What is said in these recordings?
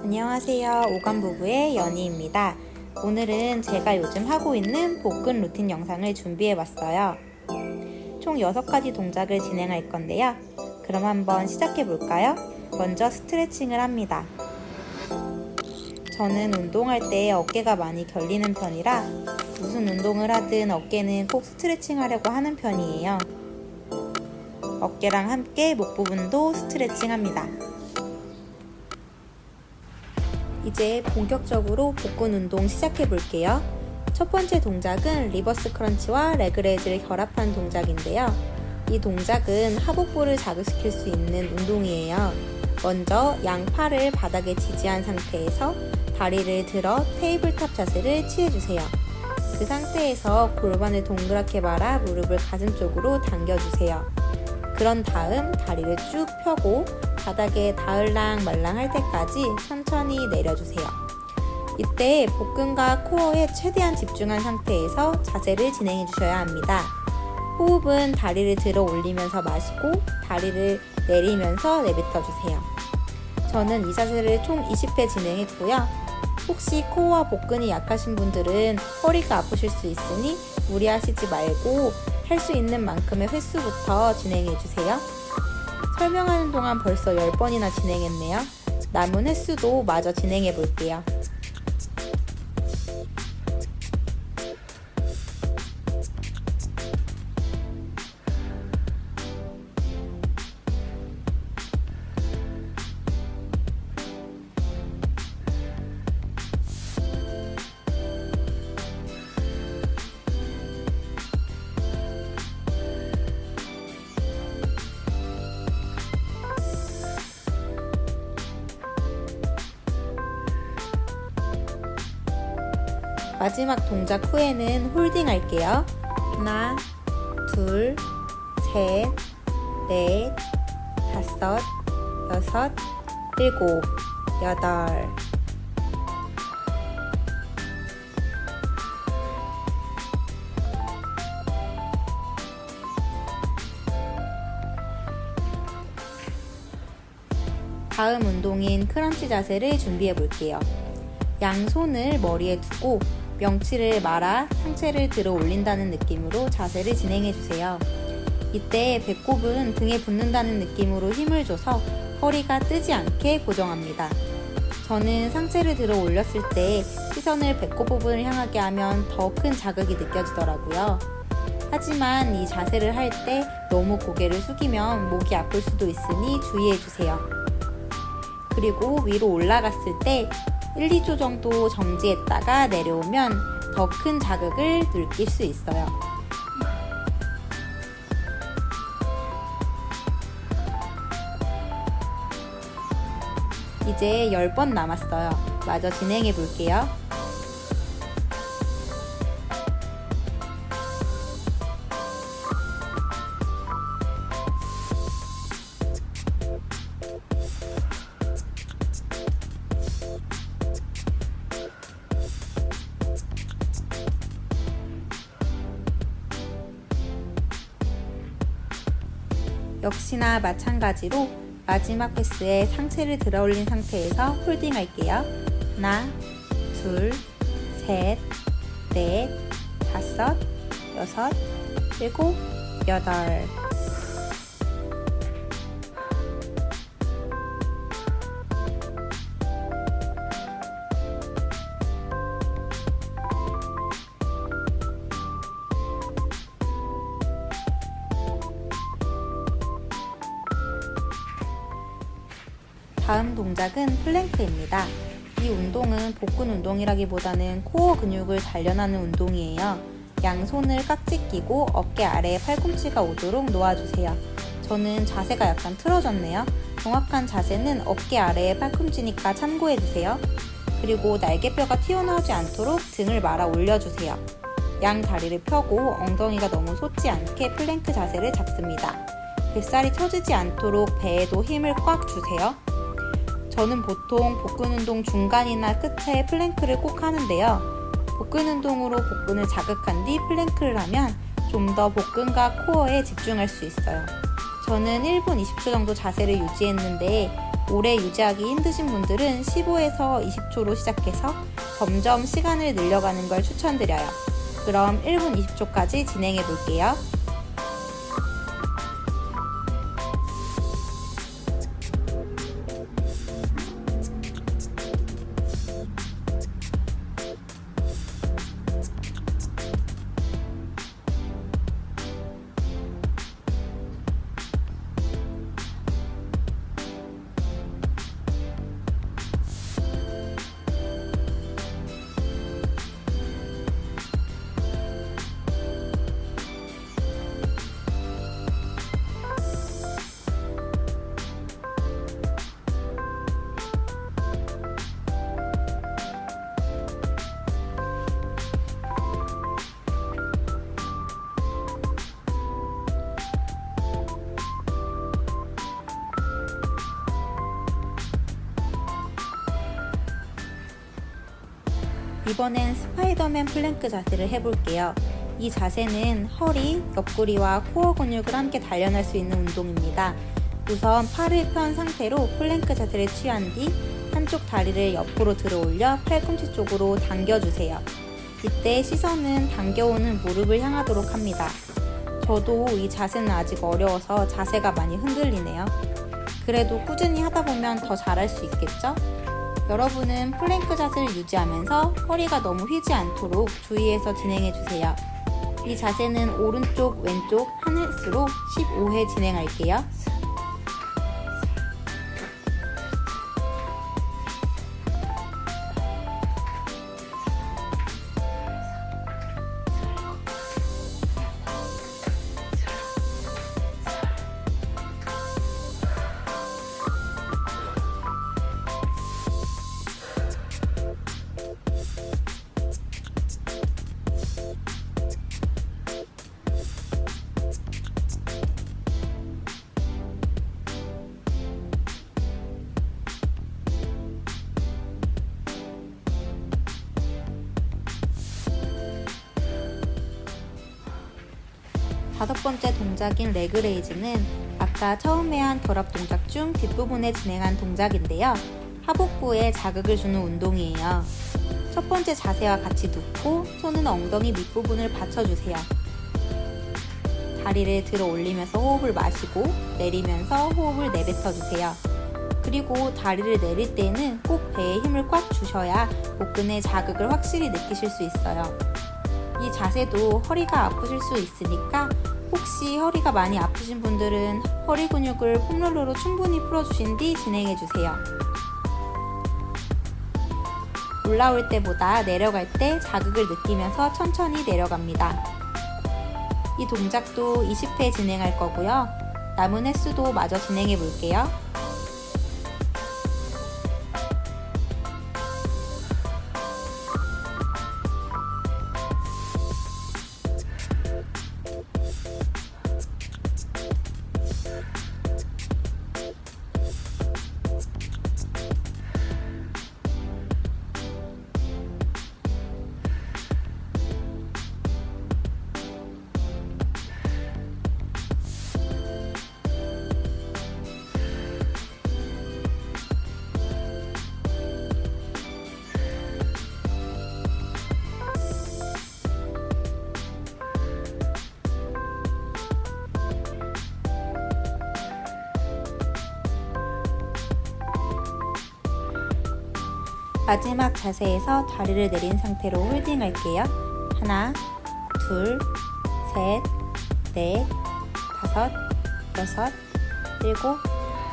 안녕하세요. 오감부부의 연희입니다. 오늘은 제가 요즘 하고 있는 복근 루틴 영상을 준비해 봤어요. 총 6가지 동작을 진행할 건데요. 그럼 한번 시작해 볼까요? 먼저 스트레칭을 합니다. 저는 운동할 때 어깨가 많이 결리는 편이라 무슨 운동을 하든 어깨는 꼭 스트레칭 하려고 하는 편이에요. 어깨랑 함께 목 부분도 스트레칭 합니다. 이제 본격적으로 복근 운동 시작해 볼게요. 첫 번째 동작은 리버스 크런치와 레그레이즈를 결합한 동작인데요. 이 동작은 하복부를 자극시킬 수 있는 운동이에요. 먼저 양팔을 바닥에 지지한 상태에서 다리를 들어 테이블탑 자세를 취해주세요. 그 상태에서 골반을 동그랗게 말아 무릎을 가슴 쪽으로 당겨주세요. 그런 다음 다리를 쭉 펴고 바닥에 닿을랑 말랑 할 때까지 천천히 내려주세요. 이때 복근과 코어에 최대한 집중한 상태에서 자세를 진행해 주셔야 합니다. 호흡은 다리를 들어 올리면서 마시고 다리를 내리면서 내뱉어 주세요. 저는 이 자세를 총 20회 진행했고요. 혹시 코어와 복근이 약하신 분들은 허리가 아프실 수 있으니 무리하시지 말고 할 수 있는 만큼의 횟수부터 진행해 주세요. 설명하는 동안 벌써 10번이나 진행했네요. 남은 횟수도 마저 진행해 볼게요. 마지막 동작 후에는 홀딩 할게요. 하나, 둘, 셋, 넷, 다섯, 여섯, 일곱, 여덟. 다음 운동인 크런치 자세를 준비해 볼게요. 양손을 머리에 두고 명치를 말아 상체를 들어 올린다는 느낌으로 자세를 진행해 주세요. 이때 배꼽은 등에 붙는다는 느낌으로 힘을 줘서 허리가 뜨지 않게 고정합니다. 저는 상체를 들어 올렸을 때 시선을 배꼽 부분을 향하게 하면 더 큰 자극이 느껴지더라고요. 하지만 이 자세를 할 때 너무 고개를 숙이면 목이 아플 수도 있으니 주의해 주세요. 그리고 위로 올라갔을 때 1, 2초 정도 정지했다가 내려오면 더 큰 자극을 느낄 수 있어요. 이제 10번 남았어요. 마저 진행해 볼게요. 역시나 마찬가지로 마지막 횟수에 상체를 들어 올린 상태에서 홀딩 할게요. 하나, 둘, 셋, 넷, 다섯, 여섯, 일곱, 여덟. 다음 동작은 플랭크입니다. 이 운동은 복근 운동이라기보다는 코어 근육을 단련하는 운동이에요. 양손을 깍지 끼고 어깨 아래에 팔꿈치가 오도록 놓아주세요. 저는 자세가 약간 틀어졌네요. 정확한 자세는 어깨 아래에 팔꿈치니까 참고해주세요. 그리고 날개뼈가 튀어나오지 않도록 등을 말아 올려주세요. 양 다리를 펴고 엉덩이가 너무 솟지 않게 플랭크 자세를 잡습니다. 뱃살이 처지지 않도록 배에도 힘을 꽉 주세요. 저는 보통 복근 운동 중간이나 끝에 플랭크를 꼭 하는데요. 복근 운동으로 복근을 자극한 뒤 플랭크를 하면 좀 더 복근과 코어에 집중할 수 있어요. 저는 1분 20초 정도 자세를 유지했는데 오래 유지하기 힘드신 분들은 15에서 20초로 시작해서 점점 시간을 늘려가는 걸 추천드려요. 그럼 1분 20초까지 진행해 볼게요. 이번엔 스파이더맨 플랭크 자세를 해볼게요. 이 자세는 허리, 옆구리와 코어 근육을 함께 단련할 수 있는 운동입니다. 우선 팔을 편 상태로 플랭크 자세를 취한 뒤 한쪽 다리를 옆으로 들어 올려 팔꿈치 쪽으로 당겨주세요. 이때 시선은 당겨오는 무릎을 향하도록 합니다. 저도 이 자세는 아직 어려워서 자세가 많이 흔들리네요. 그래도 꾸준히 하다 보면 더 잘할 수 있겠죠? 여러분은 플랭크 자세를 유지하면서 허리가 너무 휘지 않도록 주의해서 진행해 주세요. 이 자세는 오른쪽, 왼쪽 한 횟수로 15회 진행할게요. 다섯 번째 동작인 레그레이즈는 아까 처음에 한 결합 동작 중 뒷부분에 진행한 동작인데요. 하복부에 자극을 주는 운동이에요. 첫 번째 자세와 같이 눕고 손은 엉덩이 밑부분을 받쳐주세요. 다리를 들어 올리면서 호흡을 마시고 내리면서 호흡을 내뱉어주세요. 그리고 다리를 내릴 때는 꼭 배에 힘을 꽉 주셔야 복근의 자극을 확실히 느끼실 수 있어요. 이 자세도 허리가 아프실 수 있으니까 혹시 허리가 많이 아프신 분들은 허리 근육을 폼롤러로 충분히 풀어주신 뒤 진행해주세요. 올라올 때보다 내려갈 때 자극을 느끼면서 천천히 내려갑니다. 이 동작도 20회 진행할 거고요. 남은 횟수도 마저 진행해 볼게요. 마지막 자세에서 다리를 내린 상태로 홀딩 할게요. 하나, 둘, 셋, 넷, 다섯, 여섯, 일곱,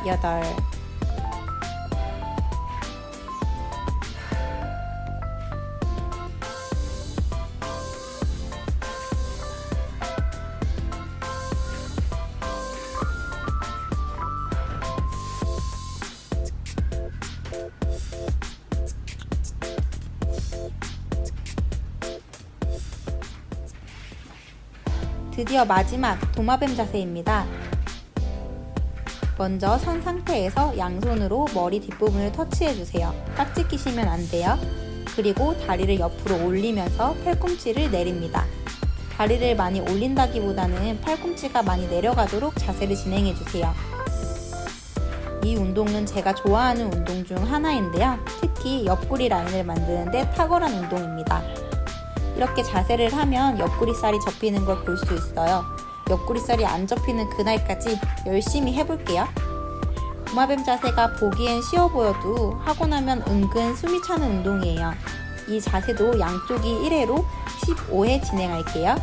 여덟. 드디어 마지막 도마뱀 자세입니다. 먼저 선 상태에서 양손으로 머리 뒷부분을 터치해 주세요. 딱지 끼시면 안 돼요. 그리고 다리를 옆으로 올리면서 팔꿈치를 내립니다. 다리를 많이 올린다기보다는 팔꿈치가 많이 내려가도록 자세를 진행해 주세요. 이 운동은 제가 좋아하는 운동 중 하나인데요. 특히 옆구리 라인을 만드는데 탁월한 운동입니다. 이렇게 자세를 하면 옆구리살이 접히는 걸 볼 수 있어요. 옆구리살이 안 접히는 그날까지 열심히 해볼게요. 도마뱀 자세가 보기엔 쉬워 보여도 하고 나면 은근 숨이 차는 운동이에요. 이 자세도 양쪽이 1회로 15회 진행할게요.